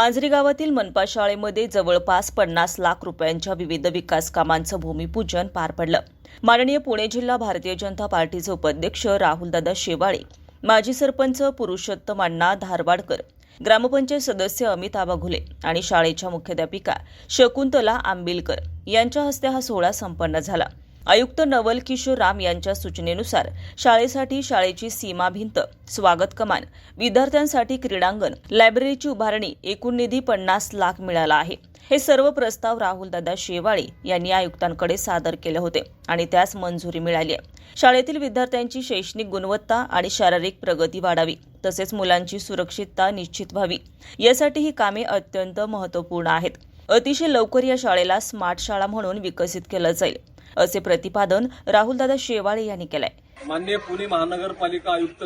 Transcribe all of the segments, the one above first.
मांजरी गावातील मनपा शाळेमध्ये जवळपास पन्नास लाख रुपयांच्या विविध विकास कामांचं भूमिपूजन पार पडलं. माननीय पुणे जिल्हा भारतीय जनता पार्टीचे उपाध्यक्ष राहुलदादा शेवाळे माजी सरपंच पुरुषोत्तम अण्णा धारवाडकर ग्रामपंचायत सदस्य अमित आबाघुले आणि शाळेच्या मुख्याध्यापिका शकुंतला आंबिलकर यांच्या हस्ते हा सोहळा संपन्न झाला. आयुक्त नवल किशोर राम यांच्या सूचनेनुसार शाळेसाठी शाळेची सीमा भिंत स्वागत कमान विद्यार्थ्यांसाठी क्रीडांगण लायब्ररीची उभारणी एकूण निधी पन्नास लाख मिळाला आहे. हे सर्व प्रस्ताव राहुलदादा शेवाळे यांनी आयुक्तांकडे सादर केले होते आणि त्यास मंजुरी मिळाली आहे. शाळेतील विद्यार्थ्यांची शैक्षणिक गुणवत्ता आणि शारीरिक प्रगती वाढावी तसेच मुलांची सुरक्षितता निश्चित व्हावी यासाठी ही कामे अत्यंत महत्त्वपूर्ण आहेत. अतिशय लवकर या शाळेला स्मार्ट शाळा म्हणून विकसित केलं जाईल. असे प्रतिपादन राहुलदादा शेवाळे यांनी केलंय. माननीय पुणे महानगरपालिका आयुक्त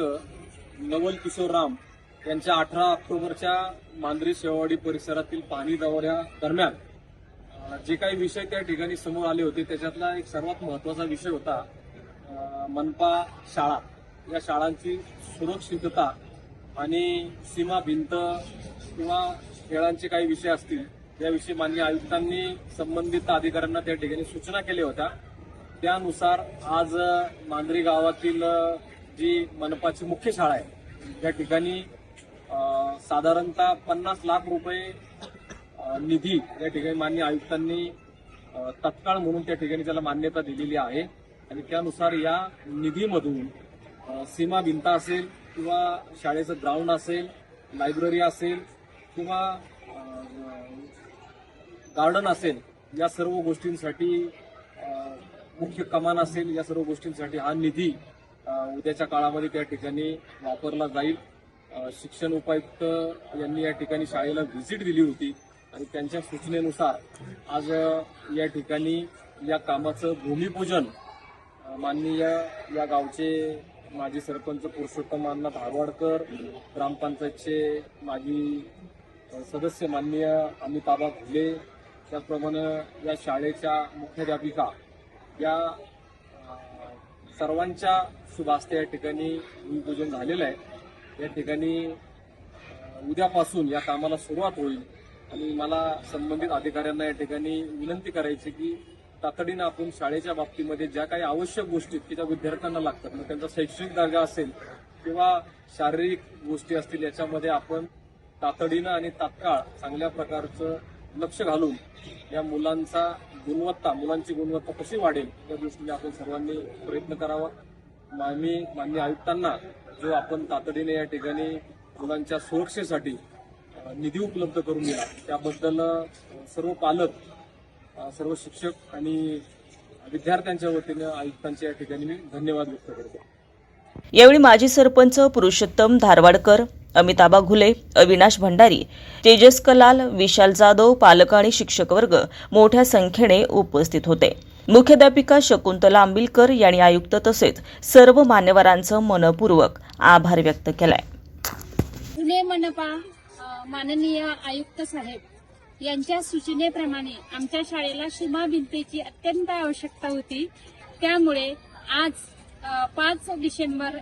नवल किशोर राम यांच्या अठरा ऑक्टोबरच्या मांजरी शेवाडी परिसरातील पाणी दौऱ्या दरम्यान जे काही विषय त्या ठिकाणी समोर आले होते त्याच्यातला एक सर्वात महत्त्वाचा विषय होता मनपा शाळा. या शाळांची सुरक्षितता आणि सीमा भिंत किंवा खेळांचे काही विषय असतील याविषयी मान्य आयुक्तांनी संबंधित अधिकाऱ्यांना त्या ठिकाणी सूचना केल्या होत्या. त्यानुसार आज अ, मांजरी गावातील जी मनपाची मुख्य शाळा आहे त्या ठिकाणी साधारणतः पन्नास लाख रुपये निधी या ठिकाणी मान्य आयुक्तांनी तत्काळ म्हणून त्या ठिकाणी त्याला मान्यता दिलेली आहे. आणि त्यानुसार या निधीमधून सीमा भिंत असेल किंवा शाळेचं ग्राउंड असेल लायब्ररी असेल किंवा गार्डन असेल या सर्व गोष्टींसाठी मुख्य कमान असेल या सर्व गोष्टींसाठी हा निधी उद्याच्या काळामध्ये त्या ठिकाणी वापरला जाईल. शिक्षण उपायुक्त यांनी या ठिकाणी शाळेला व्हिजिट दिली होती आणि त्यांच्या सूचनेनुसार आज या ठिकाणी या कामाचं भूमिपूजन माननीय या गावचे माजी सरपंच पुरुषोत्तम अण्णा धारवाडकर ग्रामपंचायतचे माजी सदस्य माननीय अमिताबा घुले त्याचप्रमाणे या शाळेच्या मुख्याध्यापिका या सर्वांच्या शुभ या ठिकाणी भूमिपूजन झालेलं आहे. या ठिकाणी उद्यापासून या कामाला सुरुवात होईल आणि मला संबंधित अधिकाऱ्यांना या ठिकाणी विनंती करायची की तातडीनं आपण शाळेच्या बाबतीमध्ये ज्या काही आवश्यक गोष्टी आहेत की ज्या विद्यार्थ्यांना लागतात मग त्यांचा शैक्षणिक दर्जा असेल किंवा शारीरिक गोष्टी असतील याच्यामध्ये आपण तातडीनं आणि तात्काळ चांगल्या प्रकारचं लक्ष घालून या मुलांचा गुणवत्ता मुलांची गुणवत्ता कशी वाढेल त्या दृष्टीने आपण सर्वांनी प्रयत्न करावा. आम्ही मान्य आयुक्तांना जो आपण तातडीने या ठिकाणी मुलांच्या सुरक्षेसाठी निधी उपलब्ध करून दिला त्याबद्दल सर्व पालक सर्व शिक्षक आणि विद्यार्थ्यांच्या वतीनं आयुक्तांच्या या ठिकाणी मी धन्यवाद व्यक्त करतो. यावेळी माजी सरपंच पुरुषोत्तम धारवाडकर अमिताबा घुले अविनाश भंडारी तेजस कलाल विशाल जाधव पालक आणि शिक्षक वर्ग मोठ्या संख्येने उपस्थित होते. मुख्याध्यापिका शकुंतला आंबिलकर यांनी आयुक्त तसेच सर्व मान्यवरांचं मनपूर्वक आभार व्यक्त केलाय. पुणे मनपा माननीय आयुक्त साहेब यांच्या सूचनेप्रमाणे आमच्या शाळेला सीमा भिंतीची अत्यंत आवश्यकता होती. त्यामुळे आज पाच डिसेंबर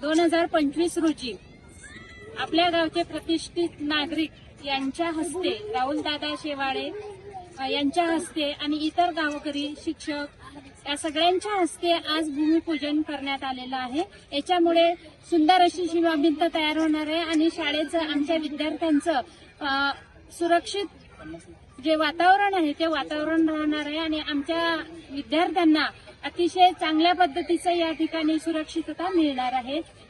दोन हजार पंचवीस रोजी आपल्या गावचे प्रतिष्ठित नागरिक यांच्या हस्ते राहुलदादा शेवाळे यांच्या हस्ते आणि इतर गावकरी शिक्षक या सगळ्यांच्या हस्ते आज भूमिपूजन करण्यात आलेलं आहे. याच्यामुळे सुंदर अशी शिवाभिंत तयार होणार आहे आणि शाळेचं आमच्या विद्यार्थ्यांचं सुरक्षित जे वातावरण आहे ते वातावरण राहणार आहे आणि आमच्या विद्यार्थ्यांना अतिशय चांगल्या पद्धतीचं या ठिकाणी सुरक्षितता मिळणार आहे.